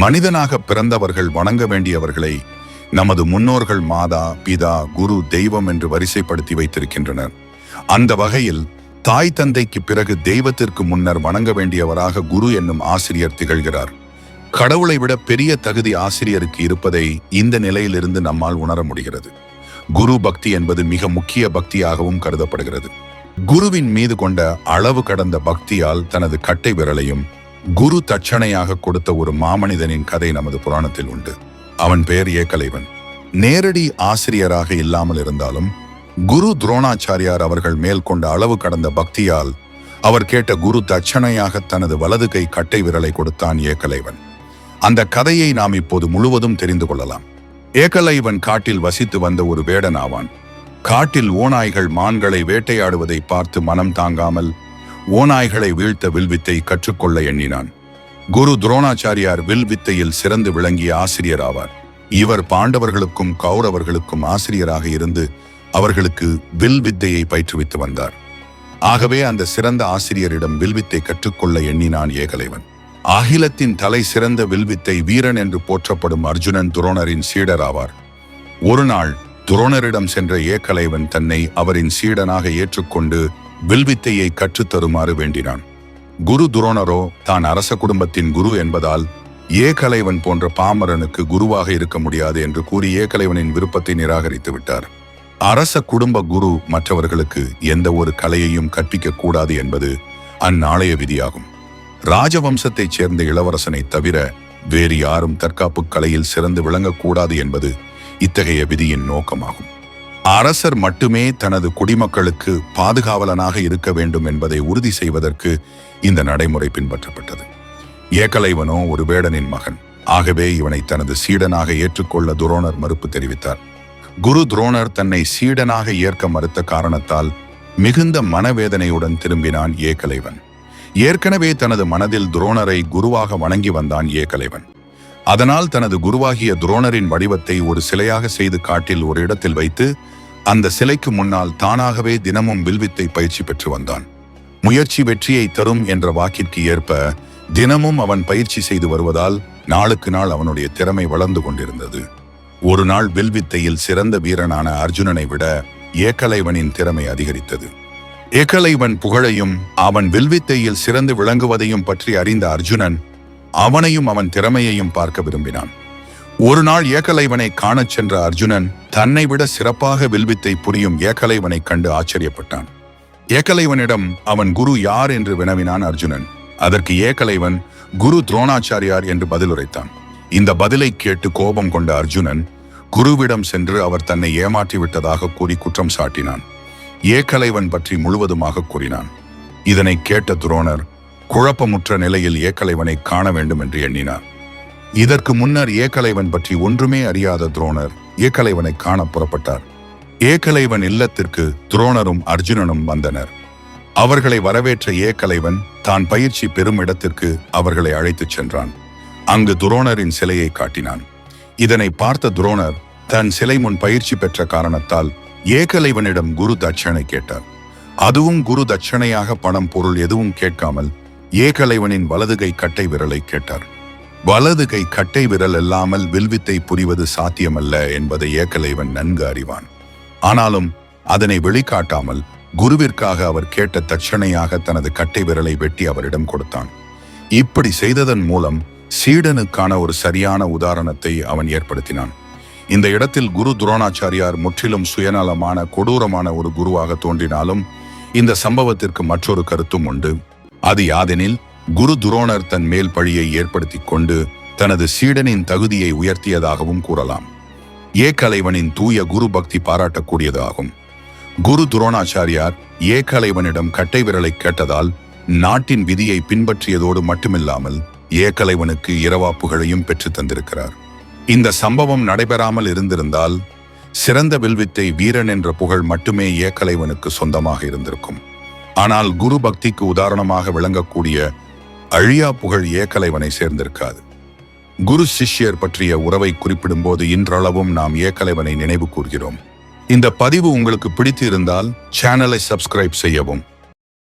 மனிதனாக பிறந்தவர்கள் வணங்க வேண்டியவர்களை நமது முன்னோர்கள் மாதா பிதா குரு தெய்வம் என்று வரிசைப்படுத்தி வைத்திருக்கின்றனர். அந்த வகையில் தாய் தந்தைக்கு பிறகு தெய்வத்திற்கு முன்னர் வணங்க வேண்டியவராக குரு என்னும் ஆசிரியர் திகழ்கிறார். கடவுளை விட பெரிய தகுதி ஆசிரியருக்கு இருப்பதை இந்த நிலையிலிருந்து நம்மால் உணர முடிகிறது. குரு பக்தி என்பது மிக முக்கிய பக்தியாகவும் கருதப்படுகிறது. குருவின் மீது கொண்ட அளவு கடந்த பக்தியால் தனது கட்டை விரலையும் குரு தட்சணையாக கொடுத்த ஒரு மாமனிதனின் கதை நமது புராணத்தில் உண்டு. அவன் பெயர் ஏகலைவன். நேரடி ஆசிரியராக இல்லாமல் இருந்தாலும் குரு துரோணாச்சாரியார் அவர்கள் மேல் கொண்ட அளவு கடந்த பக்தியால் அவர் கேட்ட குரு தட்சணையாக தனது வலது கை கட்டை விரலை கொடுத்தான் ஏகலைவன். அந்த கதையை நாம் இப்போது முழுவதும் தெரிந்து கொள்ளலாம். ஏகலைவன் காட்டில் வசித்து வந்த ஒரு வேடன் ஆவான் காட்டில் ஓநாய்கள் மான்களை வேட்டையாடுவதை பார்த்து மனம் தாங்காமல் ஓநாய்களை வீழ்த்த வில்வித்தை கற்றுக்கொள்ள எண்ணினான். குரு துரோணாச்சாரியார் வில்வித்தையில் சிறந்து விளங்கிய ஆசிரியர் ஆவார். இவர் பாண்டவர்களுக்கும் கௌரவர்களுக்கும் ஆசிரியராக இருந்து அவர்களுக்கு வில்வித்தையை பயிற்றுவித்து வந்தார். ஆகவே அந்த சிறந்த ஆசிரியரிடம் வில்வித்தை கற்றுக்கொள்ள எண்ணினான் ஏகலைவன். அகிலத்தின் தலை சிறந்த வில்வித்தை வீரன் என்று போற்றப்படும் அர்ஜுனன் துரோணரின் சீடர் ஆவார். ஒரு நாள் துரோணரிடம் சென்ற ஏகலைவன் தன்னை அவரின் சீடனாக ஏற்றுக்கொண்டு வில்வித்தையை கற்றுத்தருமாறு வேண்டினான். குரு துரோணரோ தான் அரச குடும்பத்தின் குரு என்பதால் ஏகலைவன் போன்ற பாமரனுக்கு குருவாக இருக்க முடியாது என்று கூறி ஏகலைவனின் விருப்பத்தை நிராகரித்து விட்டார். அரச குடும்ப குரு மற்றவர்களுக்கு எந்த ஒரு கலையையும் கற்பிக்க கூடாது என்பது அந்நாளைய விதியாகும். ராஜவம்சத்தைச் சேர்ந்த இளவரசனை தவிர வேறு யாரும் தற்காப்பு கலையில் சிறந்து விளங்கக்கூடாது என்பது இத்தகைய விதியின் நோக்கமாகும். அரசர் மட்டுமே தனது குடிமக்களுக்கு பாதுகாவலனாக இருக்க வேண்டும் என்பதை உறுதி செய்வதற்கு இந்த நடைமுறை பின்பற்றப்பட்டது. ஏகலைவனோ ஒரு வேடனின் மகன். ஆகவே இவனை தனது சீடனாக ஏற்றுக்கொள்ள துரோணர் மறுப்பு தெரிவித்தார். குரு துரோணர் தன்னை சீடனாக ஏற்க மறுத்த காரணத்தால் மிகுந்த மனவேதனையுடன் திரும்பினான் ஏகலைவன். ஏற்கனவே தனது மனதில் துரோணரை குருவாக வணங்கி வந்தான் ஏகலைவன். அதனால் தனது குருவாகிய துரோணரின் வடிவத்தை ஒரு சிலையாக செய்து காட்டில் ஒரு இடத்தில் வைத்து அந்த சிலைக்கு முன்னால் தானாகவே தினமும் வில்வித்தை பயிற்சி பெற்று வந்தான். முயற்சி வெற்றியை தரும் என்ற வாக்கிற்கு ஏற்ப தினமும் அவன் பயிற்சி செய்து வருவதால் நாளுக்கு நாள் அவனுடைய திறமை வளர்ந்து கொண்டிருந்தது. ஒரு நாள் வில்வித்தையில் சிறந்த வீரனான அர்ஜுனனை விட ஏகலைவனின் திறமை அதிகரித்தது. ஏகலைவன் புகழையும் அவன் வில்வித்தையில் சிறந்து விளங்குவதையும் பற்றி அறிந்த அர்ஜுனன் அவனையும் அவன் திறமையையும் பார்க்க விரும்பினான். ஒரு நாள் ஏகலைவனை காணச் சென்ற அர்ஜுனன் தன்னை விட சிறப்பாக வில்வித்தை புரியும் ஏகலைவனைக் கண்டு ஆச்சரியப்பட்டான். ஏகலைவனிடம் அவன் குரு யார் என்று வினவினான் அர்ஜுனன். அதற்கு ஏகலைவன் குரு துரோணாச்சாரியார் என்று பதிலுரைத்தான். இந்த பதிலை கேட்டு கோபம் கொண்ட அர்ஜுனன் குருவிடம் சென்று அவர் தன்னை ஏமாற்றி விட்டதாக கூறி குற்றம் சாட்டினான். ஏகலைவன் பற்றி முழுவதுமாக கூறினான். இதனை கேட்ட துரோணர் குழப்பமுற்ற நிலையில் ஏகலைவனை காண வேண்டும் என்று எண்ணினார். இதற்கு முன்னர் ஏகலைவன் பற்றி ஒன்றுமே அறியாத துரோணர் ஏகலைவனை காண புறப்பட்டார். ஏகலைவன் இல்லத்திற்கு துரோணரும் அர்ஜுனனும் வந்தனர். அவர்களை வரவேற்ற ஏகலைவன் தான் பயிற்சி பெறும் இடத்திற்கு அவர்களை அழைத்துச் சென்றான். அங்கு துரோணரின் சிலையை காட்டினான். இதனை பார்த்த துரோணர் தன் சிலை முன் பயிற்சி பெற்ற காரணத்தால் ஏகலைவனிடம் குரு தட்சணை கேட்டார். அதுவும் குரு தட்சணையாக பணம் பொருள் எதுவும் கேட்காமல் ஏகலைவனின் வலதுகை கட்டை விரலை கேட்டார். வலது கை கட்டை விரல் இல்லாமல் வில்வித்தை புரிவது சாத்தியமல்ல என்பதை ஏகலைவன் நன்கு அறிவான். ஆனாலும் அதனை வெளிக்காட்டாமல் குருவிற்காக அவர் கேட்ட தட்சணையாக தனது கட்டை விரலை வெட்டி அவரிடம் கொடுத்தான். இப்படி செய்ததன் மூலம் சீடனுக்கான ஒரு சரியான உதாரணத்தை அவன் ஏற்படுத்தினான். இந்த இடத்தில் குரு துரோணாச்சாரியார் முற்றிலும் சுயநலமான கொடூரமான ஒரு குருவாக தோன்றினாலும் இந்த சம்பவத்திற்கு மற்றொரு கருத்தும் உண்டு. அது யாதெனில் குரு துரோணர் தன் மேல் பழியை ஏற்படுத்திக் கொண்டு தனது சீடனின் தகுதியை உயர்த்தியதாகவும் கூறலாம். ஏகலைவனின் தூய குரு பக்தி பாராட்டக்கூடியது ஆகும். குரு துரோணாச்சாரியார் ஏகலைவனிடம் கட்டை விரலை கேட்டதால் நாட்டின் விதியை பின்பற்றியதோடு மட்டுமில்லாமல் ஏகலைவனுக்கு இரவா புகழையும் பெற்று தந்திருக்கிறார். இந்த சம்பவம் நடைபெறாமல் இருந்திருந்தால் சிறந்த வில்வித்தை வீரன் என்ற புகழ் மட்டுமே ஏகலைவனுக்கு சொந்தமாக இருந்திருக்கும். ஆனால் குரு பக்திக்கு உதாரணமாக விளங்கக்கூடிய அழியா புகழ் ஏக்கலைவனை சேர்ந்திருக்காது. குரு சிஷ்யர் பற்றிய உறவை குறிப்பிடும்போது இன்றளவும் நாம் ஏகலைவனை நினைவு கூர்கிறோம். இந்த பதிவு உங்களுக்கு பிடித்து இருந்தால் சேனலை சப்ஸ்கிரைப் செய்யவும்.